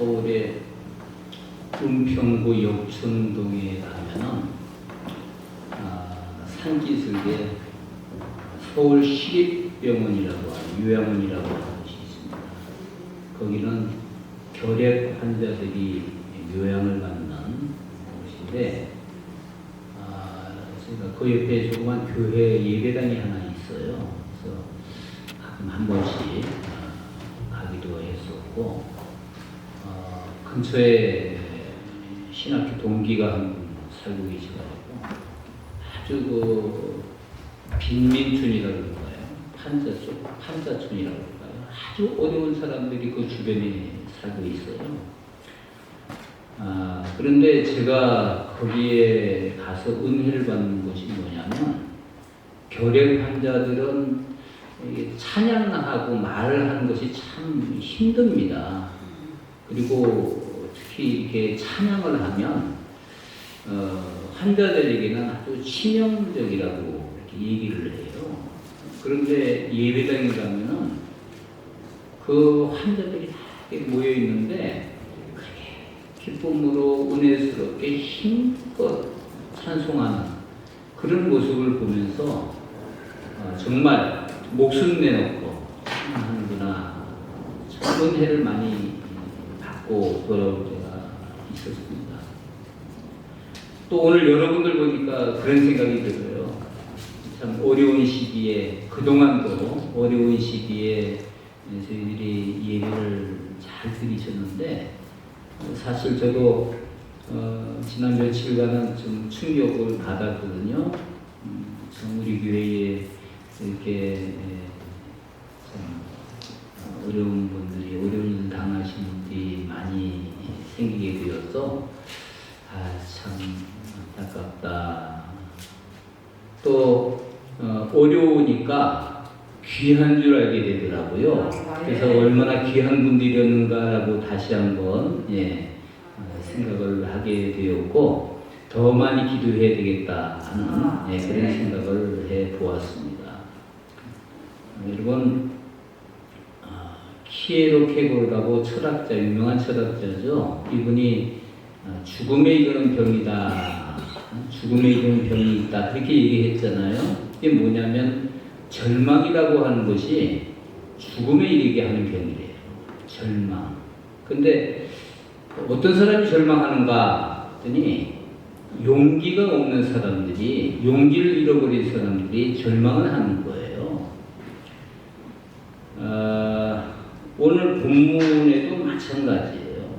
서울의 은평구 역촌동에 가면은 아, 산기슭에 서울시립병원이라고 하는 요양원이라고 하는 곳이 있습니다. 거기는 결핵 환자들이 요양을 받는 곳인데 아, 제가 그 옆에 조그만 교회 예배당이 하나 있어요. 그래서 가끔 한 번씩 근처에 신학교 동기가 한 분 살고 계셔가지고 아주 그 빈민촌이라고 그럴까요? 판자 쪽 판자촌이라고 그럴까요? 아주 어려운 사람들이 그 주변에 살고 있어요. 아, 그런데 제가 거기에 가서 은혜를 받는 것이 뭐냐면 결핵 환자들은 찬양하고 말을 하는 것이 참 힘듭니다. 그리고 특히 이렇게 찬양을 하면 어, 환자들에게는 아주 치명적이라고 이렇게 얘기를 해요. 그런데 예배당에 가면은 그 환자들이 다 모여 있는데 기쁨으로 은혜스럽게 힘껏 찬송하는 그런 모습을 보면서 어, 정말 목숨 내놓고 하는구나 참 은혜를 많이 받고 돌아올 때가 있었습니다. 또 오늘 여러분들 보니까 그런 생각이 들어요. 참 어려운 시기에 그동안도 어려운 시기에 저희들이 예배를 잘 드리셨는데 사실 저도 어, 지난 며칠간은 좀 충격을 받았거든요. 음, 참 우리 교회에 이렇게 에, 참 어, 어려운 분들이 어려운 일 당하신 분들이 많이 생기게 되어서 아 참 안타깝다. 또 어, 어려우니까 귀한 줄 알게 되더라고요. 그래서 얼마나 귀한 분들이었는가라고 다시 한번 예, 어, 생각을 하게 되었고 더 많이 기도해야 되겠다 하는 예, 그런 생각을 해 보았습니다. 여러분 아, 키에로 케고르라고 철학자 유명한 철학자죠. 이분이 아, 죽음에 이르는 병이다. 죽음에 이르는 병이 있다. 그렇게 얘기했잖아요. 이게 뭐냐면 절망이라고 하는 것이 죽음에 이르게 하는 병이래요. 절망. 근데 어떤 사람이 절망하는가 했더니 용기가 없는 사람들이 용기를 잃어버린 사람들이 절망을 하는 거예요. 아, 오늘 본문에도 마찬가지예요.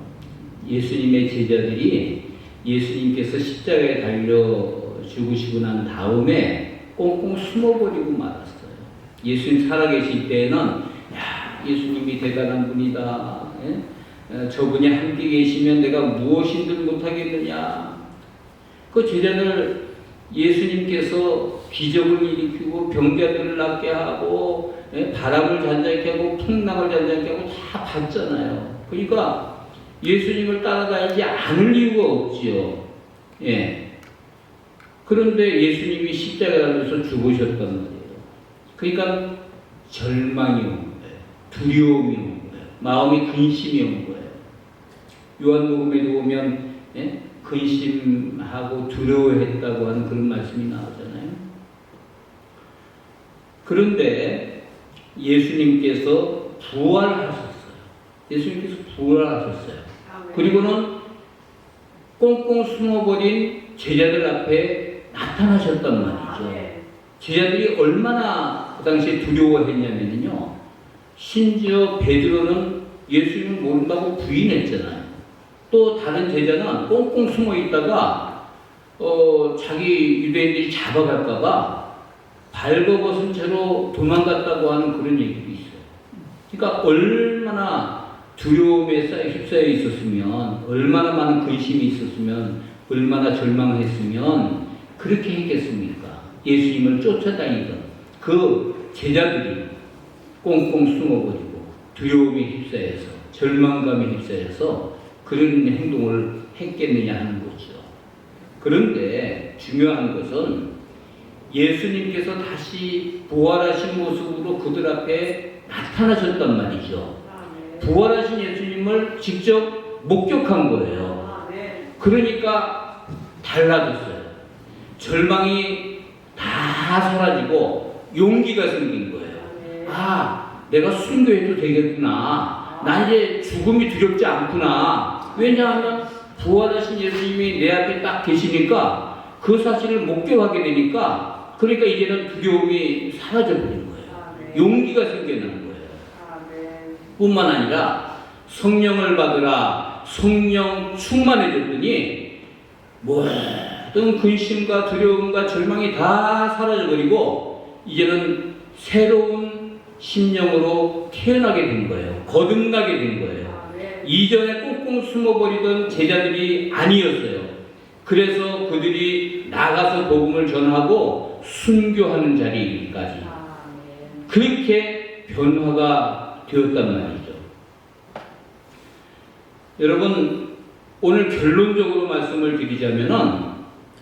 예수님의 제자들이 예수님께서 십자가에 달려 죽으시고 난 다음에 꽁꽁 숨어버리고 말았어요. 예수님 살아계실 때에는 야 예수님이 대단한 분이다. 예? 어, 저분이 함께 계시면 내가 무엇인들 못하겠느냐. 그 제자들 예수님께서 기적을 일으키고 병자들을 낫게 하고 예? 바람을 잔잔케 하고 풍랑을 잔잔케 하고 다 봤잖아요. 그러니까 예수님을 따라다니지 않을 이유가 없지요. 예. 그런데 예수님이 십자가에 달려서 죽으셨단 말이에요. 그러니까 절망이 온 거예요. 두려움이 온 거예요. 마음이 근심이 온 거예요. 요한복음에도 보면 예? 근심하고 두려워했다고 하는 그런 말씀이 나오잖아요. 그런데 예수님께서 부활하셨어요. 예수님께서 부활하셨어요. 그리고는 꽁꽁 숨어버린 제자들 앞에 나타나셨단 말이죠. 제자들이 얼마나 그 당시에 두려워했냐면요. 심지어 베드로는 예수님을 모른다고 부인했잖아요. 또 다른 제자는 꽁꽁 숨어 있다가 어, 자기 유대인들이 잡아갈까봐 발버벗은 채로 도망갔다고 하는 그런 얘기도 있어요. 그러니까 얼마나 두려움에 휩싸여 있었으면, 얼마나 많은 근심이 있었으면, 얼마나 절망했으면 그렇게 했겠습니까? 예수님을 쫓아다니던 그 제자들이 꽁꽁 숨어버리고 두려움에 휩싸여서 절망감에 휩싸여서 그런 행동을 했겠느냐 하는 거죠. 그런데 중요한 것은 예수님께서 다시 부활하신 모습으로 그들 앞에 나타나셨단 말이죠. 부활하신 예수님을 직접 목격한 거예요. 그러니까 달라졌어요. 절망이 다 사라지고 용기가 생긴 거예요. 네. 아, 내가 순교해도 되겠구나. 나 이제 죽음이 두렵지 않구나. 왜냐하면 부활하신 예수님이 내 앞에 딱 계시니까 그 사실을 목격하게 되니까 그러니까 이제는 두려움이 사라져 버린 거예요. 아, 네. 용기가 생겨나는 거예요. 아, 네. 뿐만 아니라 성령을 받으라 성령 충만해졌더니 모든 근심과 두려움과 절망이 다 사라져버리고 이제는 새로운 심령으로 태어나게 된 거예요. 거듭나게 된 거예요. 아, 네. 이전에 꽁꽁 숨어버리던 제자들이 아니었어요. 그래서 그들이 나가서 복음을 전하고 순교하는 자리까지 아, 네. 그렇게 변화가 되었단 말이죠. 여러분, 오늘 결론적으로 말씀을 드리자면은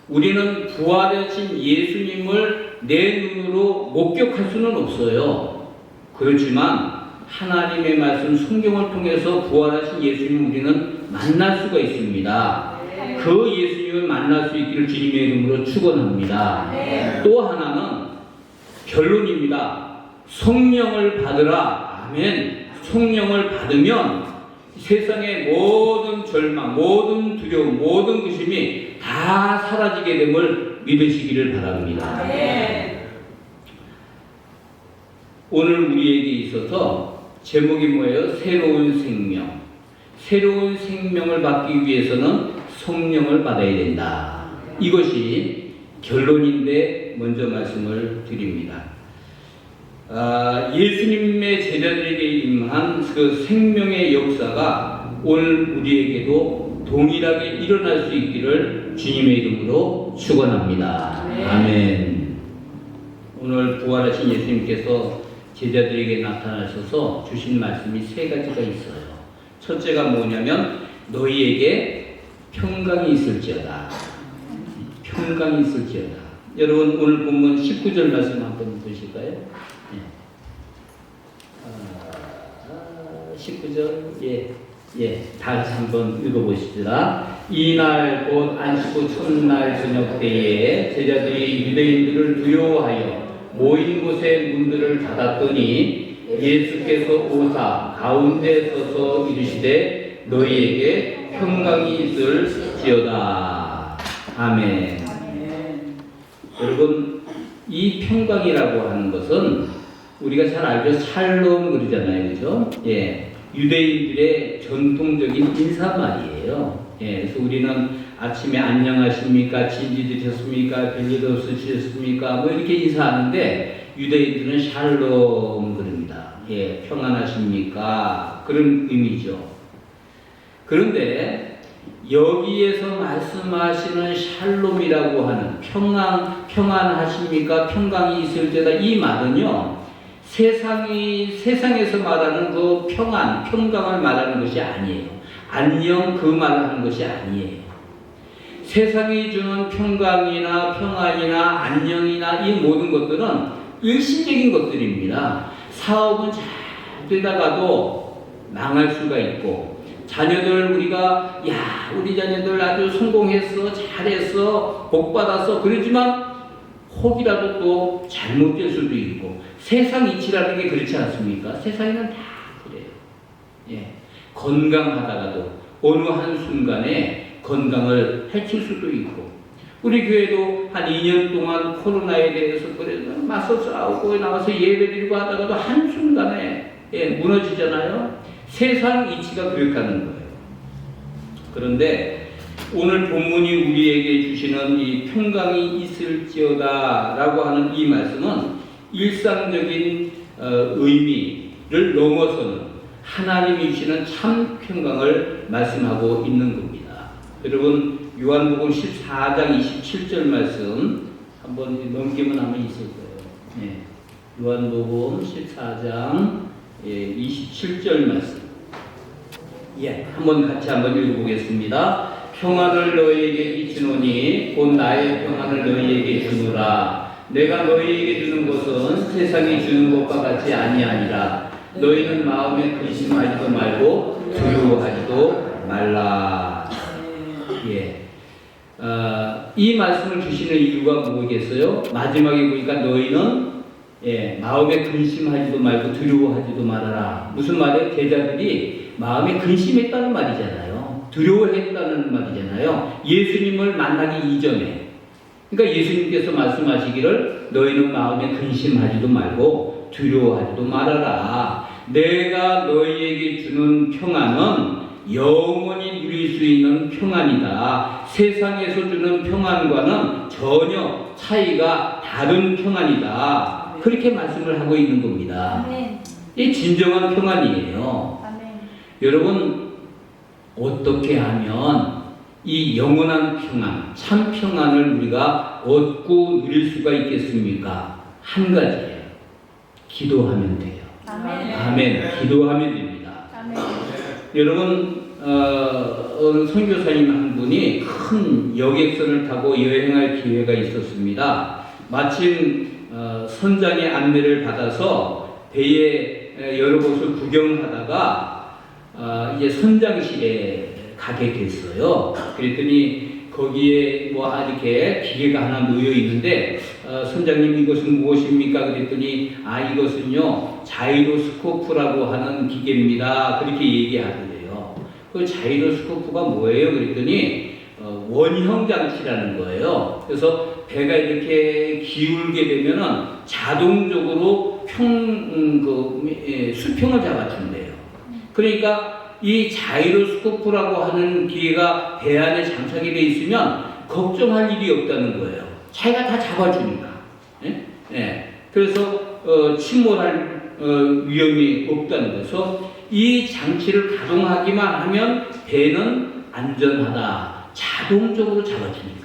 우리는 부활하신 예수님을 내 눈으로 목격할 수는 없어요. 그렇지만 하나님의 말씀 성경을 통해서 부활하신 예수님 우리는 만날 수가 있습니다. 네. 그 예수님을 만날 수 있기를 주님의 이름으로 축원합니다. 네. 또 하나는 결론입니다. 성령을 받으라. 아멘. 성령을 받으면 세상의 모든 절망, 모든 두려움, 모든 의심이 다 사라지게 됨을 믿으시기를 바랍니다. 네. 오늘 우리에게 있어서 제목이 뭐예요? 새로운 생명. 새로운 생명을 받기 위해서는 성령을 받아야 된다. 이것이 결론인데 먼저 말씀을 드립니다. 아, 예수님의 제자들에게 임한 그 생명의 역사가 오늘 우리에게도 동일하게 일어날 수 있기를 주님의 이름으로 축원합니다. 네. 아멘. 오늘 부활하신 예수님께서 제자들에게 나타나셔서 주신 말씀이 세 가지가 있어요. 첫째가 뭐냐면 너희에게 평강이 있을지어다. 평강이 있을지어다. 여러분 오늘 본문 19절 말씀 한번 보실까요? 예. 아, 19절 예. 예, 다시 한번 읽어보시라. 이날 곧 안식구 첫날 저녁 때에 제자들이 유대인들을 두려워하여 모인 곳의 문들을 닫았더니 예수께서 오사 가운데 서서 이르시되 너희에게 평강이 있을지어다. 아멘. 네. 여러분 이 평강이라고 하는 것은 우리가 잘 알죠? 샬롬 그러잖아요. 그죠? 예. 유대인들의 전통적인 인사말이에요. 예. 그래서 우리는 아침에 안녕하십니까? 진지 드셨습니까? 별일 없으셨습니까? 뭐 이렇게 인사하는데 유대인들은 샬롬 그럽니다. 예. 평안하십니까? 그런 의미죠 그런데 여기에서 말씀하시는 샬롬이라고 하는 평안, 평안하십니까? 평강이 있을 때다. 이 말은요, 세상이, 세상에서 말하는 그 평안, 평강을 말하는 것이 아니에요. 안녕, 그 말을 하는 것이 아니에요. 세상이 주는 평강이나 평안이나 안녕이나 이 모든 것들은 일시적인 것들입니다. 사업은 잘 되다가도 망할 수가 있고, 자녀들 우리가 야 우리 자녀들 아주 성공했어 잘했어 복 받았어 그러지만 혹이라도 또 잘못될 수도 있고 세상 이치라는 게 그렇지 않습니까? 세상에는 다 그래요. 예 건강하다가도 어느 한 순간에 건강을 해칠 수도 있고 우리 교회도 한 2년 동안 코로나에 대해서 그래서 맞서 싸우고 나와서 예배 드리고 하다가도 한순간에 예, 무너지잖아요. 세상 이치가 그렇다는 거예요. 그런데 오늘 본문이 우리에게 주시는 이 평강이 있을지어다 라고 하는 이 말씀은 일상적인 어, 의미를 넘어서는 하나님이 주시는 참 평강을 말씀하고 있는 겁니다. 여러분 요한복음 14장 27절 말씀 한번 넘기면 아마 있을 거예요. 네. 요한복음 14장 예, 27절 말씀. 예, 한번 같이 한번 읽어보겠습니다. 평안을 너희에게 비치노니 곧 나의 평안을 너희에게 주노라. 내가 너희에게 주는 것은 세상이 주는 것과 같이 아니하니라. 너희는 마음에 근심하지도 말고 두려워하지도 말라. 네. 예. 어, 이 말씀을 주시는 이유가 뭐겠어요? 마지막에 보니까 너희는 예, 마음에 근심하지도 말고 두려워하지도 말아라. 무슨 말이에요? 제자들이 마음에 근심했다는 말이잖아요. 두려워했다는 말이잖아요. 예수님을 만나기 이전에. 그러니까 예수님께서 말씀하시기를 너희는 마음에 근심하지도 말고 두려워하지도 말아라. 내가 너희에게 주는 평안은 영원히 누릴 수 있는 평안이다. 세상에서 주는 평안과는 전혀 차이가 다른 평안이다. 그렇게 말씀을 하고 있는 겁니다. 아멘. 이 진정한 평안이에요. 아멘. 여러분, 어떻게 하면 이 영원한 평안, 참 평안을 우리가 얻고 누릴 수가 있겠습니까? 한 가지예요. 기도하면 돼요. 아멘. 아멘. 기도하면 됩니다. 아멘. 여러분, 어, 어느 선교사님 한 분이 큰 여객선을 타고 여행할 기회가 있었습니다. 마침 어, 선장의 안내를 받아서 에, 여러 곳을 구경하다가 어, 이제 선장실에 가게 됐어요. 그랬더니 거기에 뭐 이렇게 기계가 하나 놓여 있는데 어, 선장님 이것은 무엇입니까? 그랬더니 아 이것은요 자이로스코프라고 하는 기계입니다. 그렇게 얘기하더래요. 그 자이로스코프가 뭐예요? 그랬더니 어, 원형 장치라는 거예요. 그래서 배가 이렇게 기울게 되면은 자동적으로 평, 음, 그, 예, 수평을 잡아준대요. 그러니까 이 자이로스코프라고 하는 기계가 배 안에 장착이 돼 있으면 걱정할 일이 없다는 거예요. 자기가 다 잡아주니까. 예? 예. 그래서 어, 침몰할 어, 위험이 없다는 거죠. 이 장치를 가동하기만 하면 배는 안전하다. 자동적으로 잡아주니까.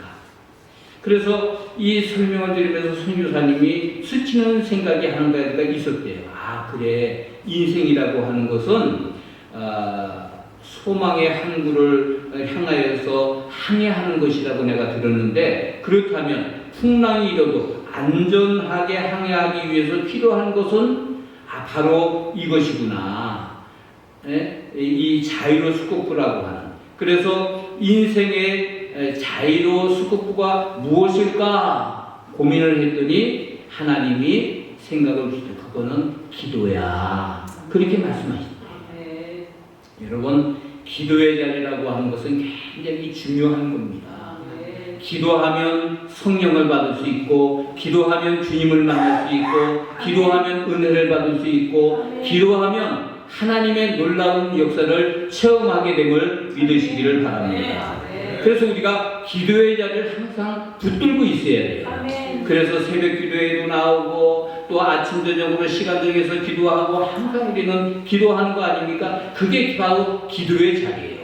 그래서 이 설명을 드리면서 선교사님이 스치는 생각이 하는 가지가 있었대요. 아, 그래. 인생이라고 하는 것은, 아, 소망의 항구를 향하여서 항해하는 것이라고 내가 들었는데, 그렇다면 풍랑이 일어도 안전하게 항해하기 위해서 필요한 것은, 아, 바로 이것이구나. 예? 이 자이로스코프라고 하는. 그래서 인생의 자이로 스코프가 무엇일까 고민을 했더니 하나님이 생각을 주시는 그거는 기도야. 그렇게 말씀하십니다. 네. 여러분, 기도의 자리라고 하는 것은 굉장히 중요한 겁니다. 네. 기도하면 성령을 받을 수 있고, 기도하면 주님을 만날 수 있고, 기도하면 은혜를 받을 수 있고, 기도하면 하나님의 놀라운 역사를 체험하게 됨을 믿으시기를 바랍니다. 네. 그래서 우리가 기도의 자리를 항상 붙들고 있어야 돼요. 아멘. 그래서 새벽 기도에도 나오고 또 아침 저녁으로 시간 정해서 기도하고 항상 우리는 기도하는 거 아닙니까? 그게 바로 기도의 자리예요.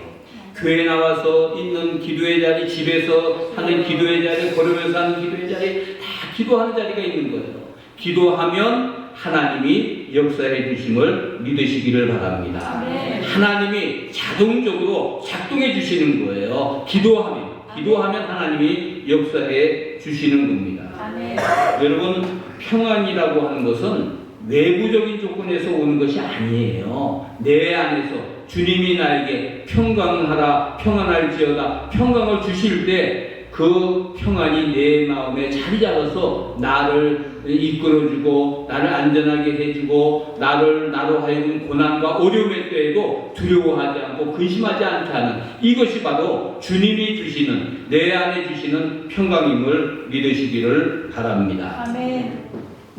교회 나와서 있는 기도의 자리, 집에서 하는 기도의 자리, 걸으면서 하는 기도의 자리, 다 기도하는 자리가 있는 거예요. 기도하면 하나님이 역사해 주심을 믿으시기를 바랍니다. 아멘. 하나님이 자동적으로 작동해 주시는 거예요. 기도하면. 기도하면 하나님이 역사해 주시는 겁니다. 아멘. 여러분, 평안이라고 하는 것은 외부적인 조건에서 오는 것이 아니에요. 내 안에서 주님이 나에게 평강하라, 평안할지어다, 평강을 주실 때 그 평안이 내 마음에 자리 잡아서 나를 이끌어주고, 나를 안전하게 해주고, 나를, 나로 하여금 고난과 어려움의 때에도 두려워하지 않고 근심하지 않게 하는 이것이 바로 주님이 주시는, 내 안에 주시는 평강임을 믿으시기를 바랍니다. 아멘.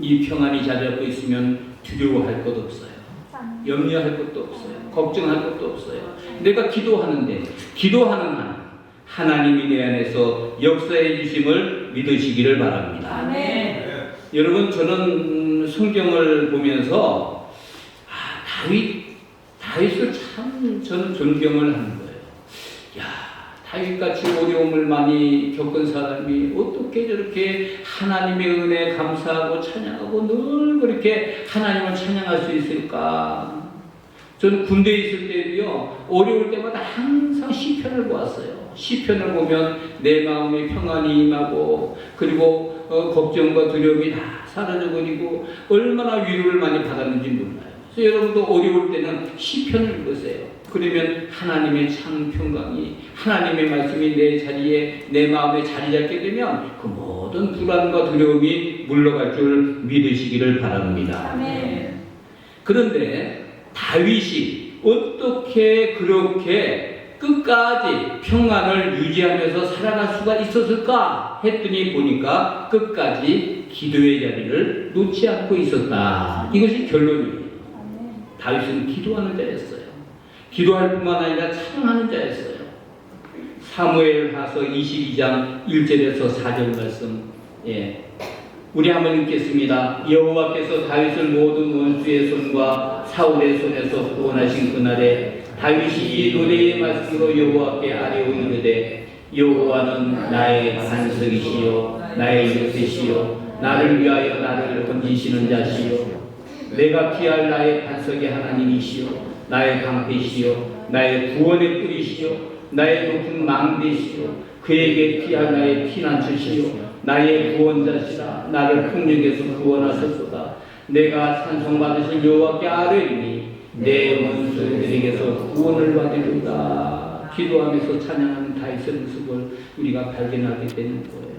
이 평안이 자리 잡고 있으면 두려워할 것 없어요. 염려할 것도 없어요. 걱정할 것도 없어요. 내가 기도하는데, 기도하는 한, 하나님이 내 안에서 역사해 주심을 믿으시기를 바랍니다. 아멘. 여러분, 저는 음, 성경을 보면서, 아, 다윗, 다윗을 참 저는 존경을 하는 거예요. 야, 다윗같이 어려움을 많이 겪은 사람이 어떻게 저렇게 하나님의 은혜 감사하고 찬양하고 늘 그렇게 하나님을 찬양할 수 있을까? 저는 군대에 있을 때도요, 어려울 때마다 항상 시편을 보았어요. 시편을 보면 내 마음에 평안이 임하고, 그리고 어, 걱정과 두려움이 다 사라져버리고, 얼마나 위로를 많이 받았는지 몰라요. 그래서 여러분도 어려울 때는 시편을 읽으세요. 그러면 하나님의 참 평강이 하나님의 말씀이 내 자리에 내 마음에 자리 잡게 되면 그 모든 불안과 두려움이 물러갈 줄 믿으시기를 바랍니다. 아멘. 그런데 다윗이 어떻게 그렇게 끝까지 평안을 유지하면서 살아갈 수가 있었을까 했더니 보니까 끝까지 기도의 자리를 놓지 않고 있었다. 이것이 결론이에요. 다윗은 기도하는 자였어요. 기도할 뿐만 아니라 찬양하는 자였어요. 사무엘 하서 22장 1절에서 4절 말씀. 예. 우리 한번 읽겠습니다. 여호와께서 다윗을 모든 원수의 손과 사울의 손에서 구원하신 그날에 다윗이 이 노래의 말씀으로 여호와께 아뢰오 이르되 여호와는 나의 반석이시요 나의 요새시요 나를 위하여 나를 건지시는 자시요. 내가 피할 나의 반석의 하나님이시요 나의 방패시요 나의 구원의 뿌리시요 나의 높은 망대시요 그에게 피할 나의 피난처시요 나의 구원자시라 나를 폭력에서 구원하셨도다 내가 찬송받으실 여호와께 아뢰리니 내 원수들에게서 구원을 받으리다. 기도하면서 찬양하는 다윗의 모습을 우리가 발견하게 되는 거예요.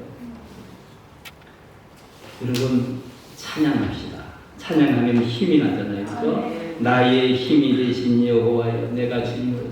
여러분 찬양합시다. 찬양하면 힘이 나잖아요. 그죠? 나의 힘이 되신 여호와여 내가 주님을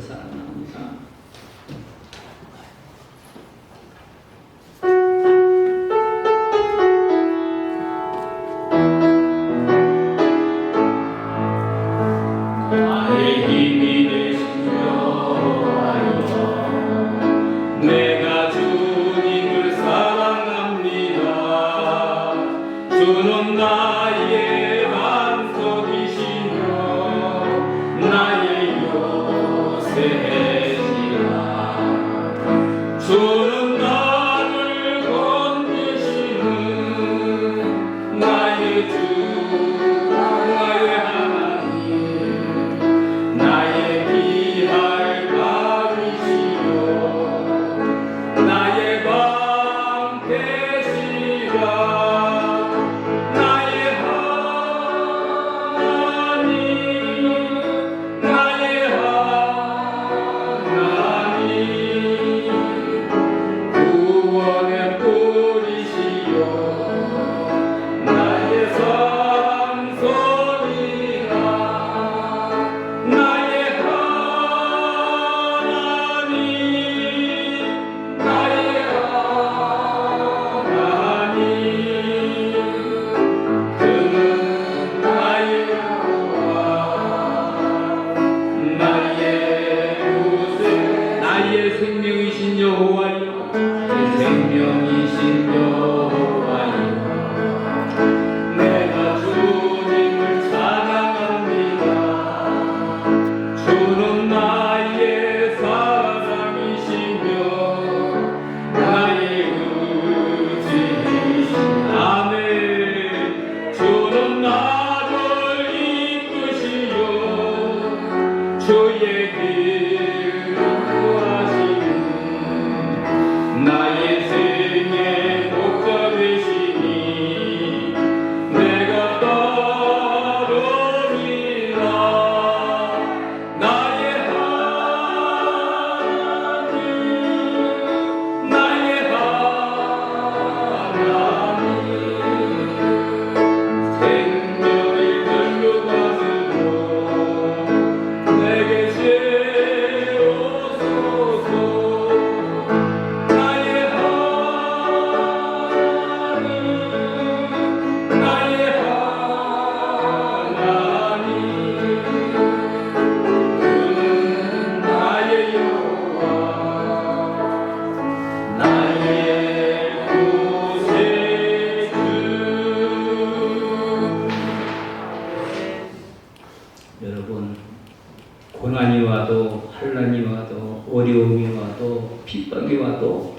와도 핍박이 와도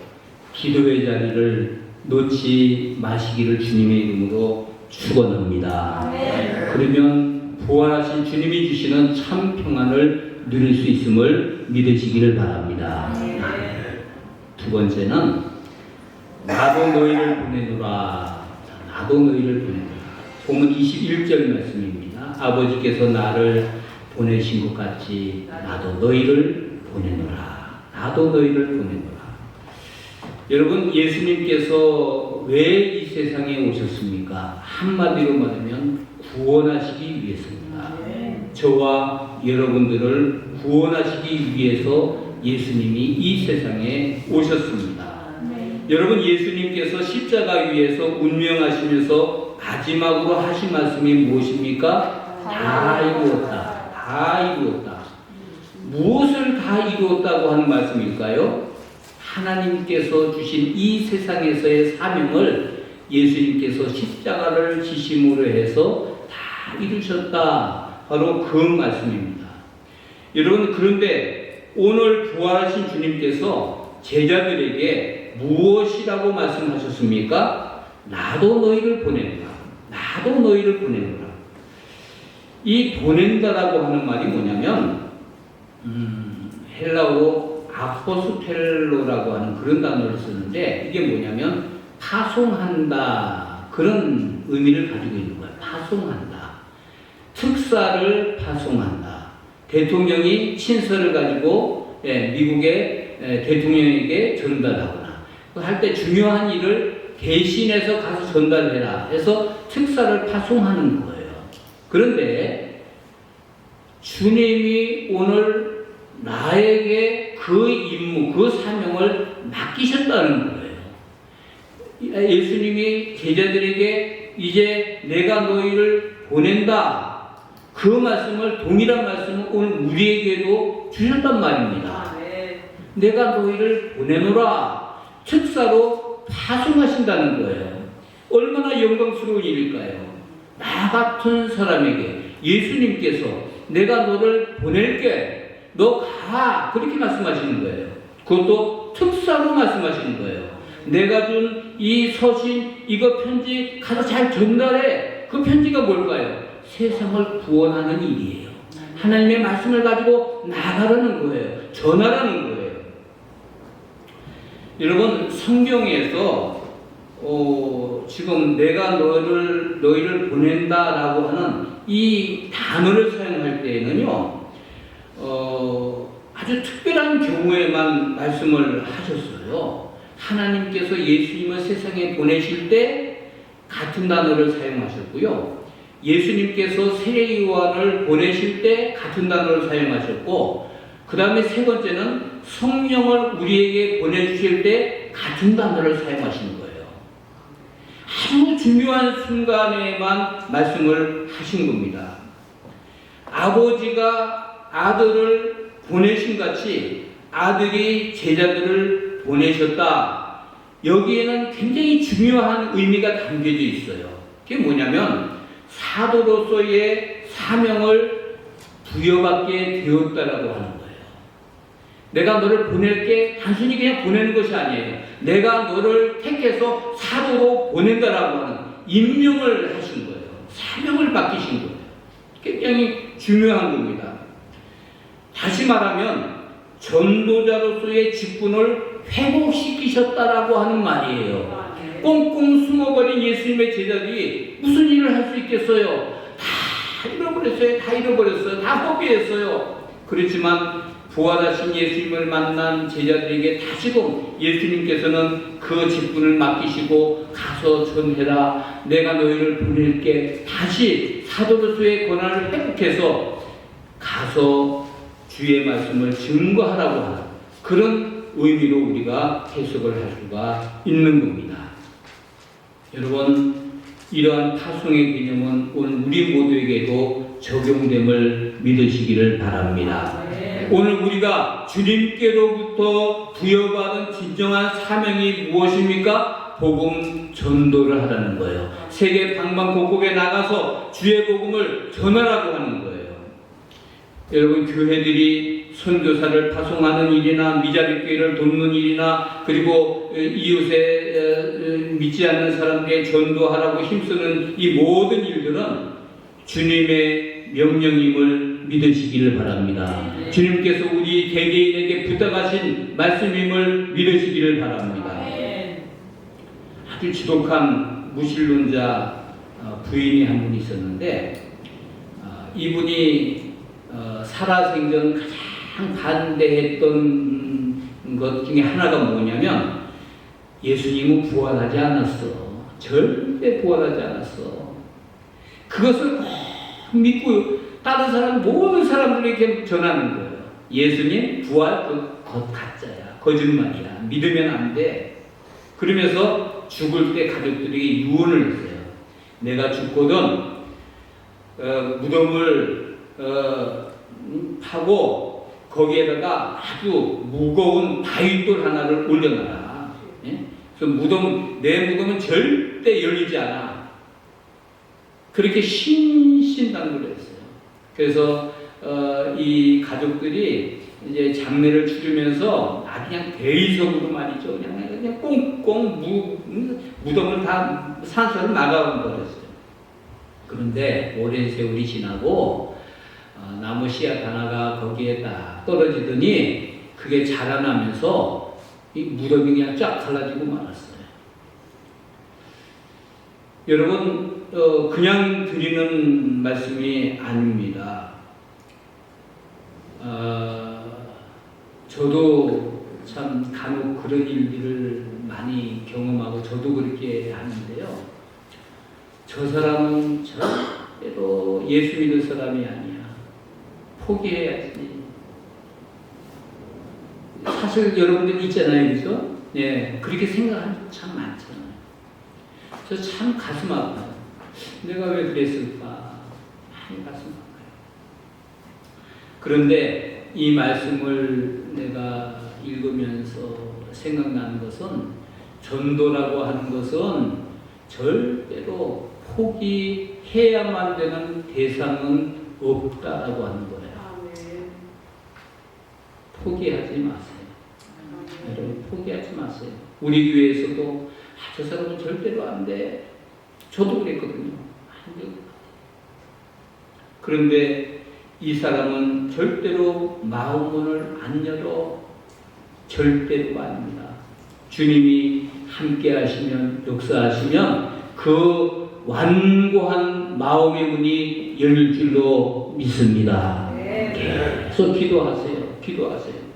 기도의 자리를 놓지 마시기를 주님의 이름으로 축원합니다. 그러면 부활하신 주님이 주시는 참 평안을 누릴 수 있음을 믿으시기를 바랍니다. 두 번째는 나도 너희를 보내노라. 나도 너희를 보내노라. 보면 21절 말씀입니다. 아버지께서 나를 보내신 것 같이 나도 너희를 보내노라. 나도 너희를 보내노라. 여러분 예수님께서 왜 이 세상에 오셨습니까? 한마디로 말하면 구원하시기 위해서입니다. 저와 여러분들을 구원하시기 위해서 예수님이 이 세상에 오셨습니다. 여러분 예수님께서 십자가 위에서 운명하시면서 마지막으로 하신 말씀이 무엇입니까? 다 이루었다. 다 이루었다. 이루었다고 하는 말씀일까요? 하나님께서 주신 이 세상에서의 사명을 예수님께서 십자가를 지심으로 해서 다 이루셨다. 바로 그 말씀입니다. 여러분, 그런데 오늘 부활하신 주님께서 제자들에게 무엇이라고 말씀하셨습니까? 나도 너희를 보낸다. 나도 너희를 보낸다. 이 보낸다라고 하는 말이 뭐냐면, 음, 헬라어로 아포스텔로라고 하는 그런 단어를 쓰는데 이게 뭐냐면 파송한다 그런 의미를 가지고 있는 거예요. 파송한다. 특사를 파송한다. 대통령이 친서를 가지고 예, 미국의 예, 대통령에게 전달하거나 할 때 중요한 일을 대신해서 가서 전달해라 해서 특사를 파송하는 거예요. 그런데 주님이 오늘 나에게 그 임무, 그 사명을 맡기셨다는 거예요. 예수님이 제자들에게 이제 내가 너희를 보낸다. 그 말씀을 동일한 말씀을 오늘 우리에게도 주셨단 말입니다. 내가 너희를 보내노라. 특사로 파송하신다는 거예요. 얼마나 영광스러운 일일까요? 나 같은 사람에게 예수님께서 내가 너를 보낼게. 너 가. 그렇게 말씀하시는 거예요. 그것도 특사로 말씀하시는 거예요. 내가 준 이 서신, 이거 편지 가서 잘 전달해. 그 편지가 뭘까요? 세상을 구원하는 일이에요. 하나님의 말씀을 가지고 나가라는 거예요. 전하라는 거예요. 여러분, 성경에서 어, 지금 내가 너를, 너희를 보낸다라고 하는 이 단어를 사용할 때에는요, 어, 아주 특별한 경우에만 말씀을 하셨어요. 하나님께서 예수님을 세상에 보내실 때 같은 단어를 사용하셨고요. 예수님께서 세례 요한을 보내실 때 같은 단어를 사용하셨고, 그 다음에 세 번째는 성령을 우리에게 보내주실 때 같은 단어를 사용하시는 거예요. 아주 중요한 순간에만 말씀을 하신 겁니다. 아버지가 아들을 보내신 같이 아들이 제자들을 보내셨다. 여기에는 굉장히 중요한 의미가 담겨져 있어요. 그게 뭐냐면 사도로서의 사명을 부여받게 되었다라고 하는 거예요. 내가 너를 보낼 게 단순히 그냥 보내는 것이 아니에요. 내가 너를 택해서 사도로 보낸다라고 하는 임명을 하신 거예요. 사명을 맡기신 거예요. 굉장히 중요한 겁니다. 다시 말하면 전도자로서의 직분을 회복시키셨다라고 하는 말이에요. 꽁꽁 숨어버린 예수님의 제자들이 무슨 일을 할 수 있겠어요? 다 잃어버렸어요. 다 잃어버렸어요. 다 포기했어요. 그렇지만 부활하신 예수님을 만난 제자들에게 다시금 예수님께서는 그 직분을 맡기시고 가서 전해라. 내가 너희를 보낼게. 다시 사도로서의 권한을 회복해서 가서 주의 말씀을 증거하라고 하는 그런 의미로 우리가 해석을 할 수가 있는 겁니다. 여러분, 이러한 파송의 개념은 오늘 우리 모두에게도 적용됨을 믿으시기를 바랍니다. 오늘 우리가 주님께로부터 부여받은 진정한 사명이 무엇입니까? 복음 전도를 하라는 거예요. 세계 방방곡곡에 나가서 주의 복음을 전하라고 하는. 여러분 교회들이 선교사를 파송하는 일이나 미자립 교회를 돕는 일이나 그리고 이웃에 믿지 않는 사람들에 전도하라고 힘쓰는 이 모든 일들은 주님의 명령임을 믿으시기를 바랍니다. 주님께서 우리 개개인에게 부탁하신 말씀임을 믿으시기를 바랍니다. 아주 지독한 무신론자 어, 부인이 한 분 있었는데 어, 이분이 어, 살아생전 가장 반대했던 것 중에 하나가 뭐냐면 예수님은 부활하지 않았어. 절대 부활하지 않았어. 그것을 꼭 믿고 다른 사람 모든 사람들에게 전하는 거예요. 예수님 부활 그것 가짜야. 거짓말이야. 믿으면 안 돼. 그러면서 죽을 때 가족들에게 유언을 했어요. 내가 죽거든 어, 무덤을 어, 음, 파고 거기에다가 아주 무거운 바위돌 하나를 올려놔라. 예? 그래서 무덤 내 무덤은 절대 열리지 않아. 그렇게 신신당부를 했어요. 그래서 어, 이 가족들이 이제 장례를 치르면서 아 그냥 대리석으로 말이죠. 그냥 그냥 꽁꽁 무, 무덤을 다 산소를 막아 버렸어요. 그런데 오랜 세월이 지나고 어, 나무 씨앗 하나가 거기에 딱 떨어지더니 그게 자라나면서 이 무덤이 그냥 쫙 갈라지고 말았어요. 여러분 어, 그냥 드리는 말씀이 아닙니다. 어, 저도 참 간혹 그런 일들을 많이 경험하고 저도 그렇게 하는데요. 저 사람은 절대로 예수 믿을 사람이 아니야. 포기해야지. 사실 여러분들 있잖아요, 그죠? 예, 그렇게 생각하는 참 많잖아요. 저 참 가슴 아파요. 내가 왜 그랬을까? 많이 가슴 아파요. 그런데 이 말씀을 내가 읽으면서 생각나는 것은 전도라고 하는 것은 절대로 포기해야만 되는 대상은 없다라고 하는 거예요. 포기하지 마세요. 여러분 포기하지 마세요. 우리 교회에서도 아, 저 사람은 절대로 안 돼. 저도 그랬거든요. 안 돼. 그런데 이 사람은 절대로 마음문을 안 열어 절대로 아닙니다. 주님이 함께 하시면 역사하시면 그 완고한 마음의 문이 열릴 줄로 믿습니다. 네. 계속 기도하세요. 기도하세요.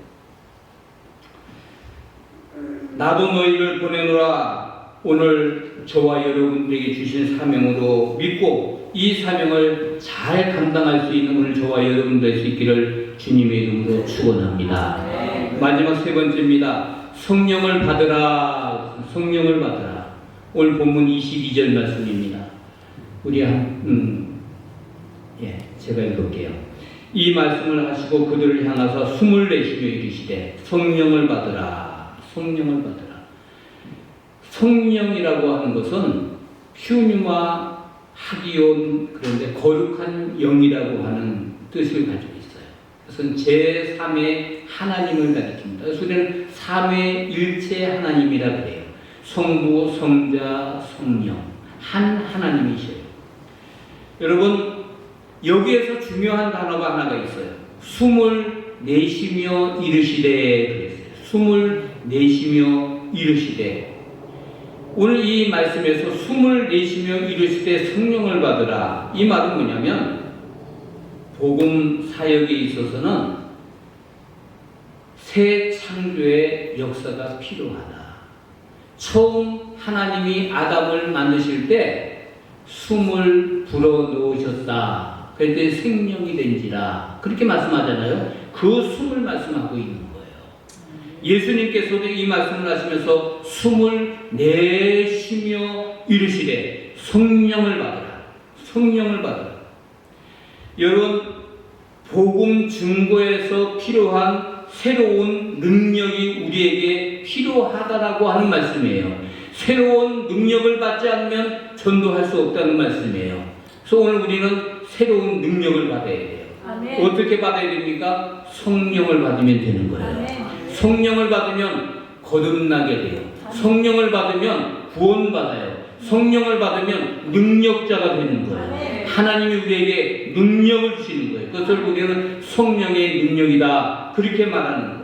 나도 너희를 보내노라 오늘 저와 여러분들에게 주신 사명으로 믿고 이 사명을 잘 감당할 수 있는 오늘 저와 여러분 될 수 있기를 주님의 이름으로 축원합니다. 네. 마지막 세 번째입니다. 성령을 받으라. 성령을 받으라. 오늘 본문 22절 말씀입니다. 우리 한 음, 예, 제가 읽을게요. 이 말씀을 하시고 그들을 향하사 숨을 내쉬며 이르시되 성령을 받으라. 성령을 받으라. 성령이라고 하는 것은 퓨뉴와 하기온 그런데 거룩한 영이라고 하는 뜻을 가지고 있어요. 그것은 제3의 하나님을 가리킵니다. 그래서 우리는 3의 일체 하나님이라 그래요. 성부, 성자, 성령. 한 하나님이셔요. 여러분, 여기에서 중요한 단어가 하나가 있어요. 숨을 내쉬며 이르시되. 숨을 내쉬며 이르시되 오늘 이 말씀에서 숨을 내쉬며 이르시되 성령을 받으라. 이 말은 뭐냐면 복음 사역에 있어서는 새 창조의 역사가 필요하다. 처음 하나님이 아담을 만드실 때 숨을 불어 넣으셨다. 그때 생명이 된지라. 그렇게 말씀하잖아요. 그 숨을 말씀하고 있는 거예요. 예수님께서도 이 말씀을 하시면서 숨을 내쉬며 이르시되 성령을 받으라. 성령을 받으라. 여러분, 복음 증거에서 필요한 새로운 능력이 우리에게 필요하다라고 하는 말씀이에요. 새로운 능력을 받지 않으면 전도할 수 없다는 말씀이에요. 그래서 오늘 우리는 새로운 능력을 받아야 돼요. 아멘. 어떻게 받아야 됩니까? 성령을 받으면 되는 거예요. 아멘. 성령을 받으면 거듭나게 돼요. 성령을 받으면 구원받아요. 성령을 받으면 능력자가 되는 거예요. 아멘. 하나님이 우리에게 능력을 주시는 거예요. 그것을 우리는 성령의 능력이다. 그렇게 말하는 거예요.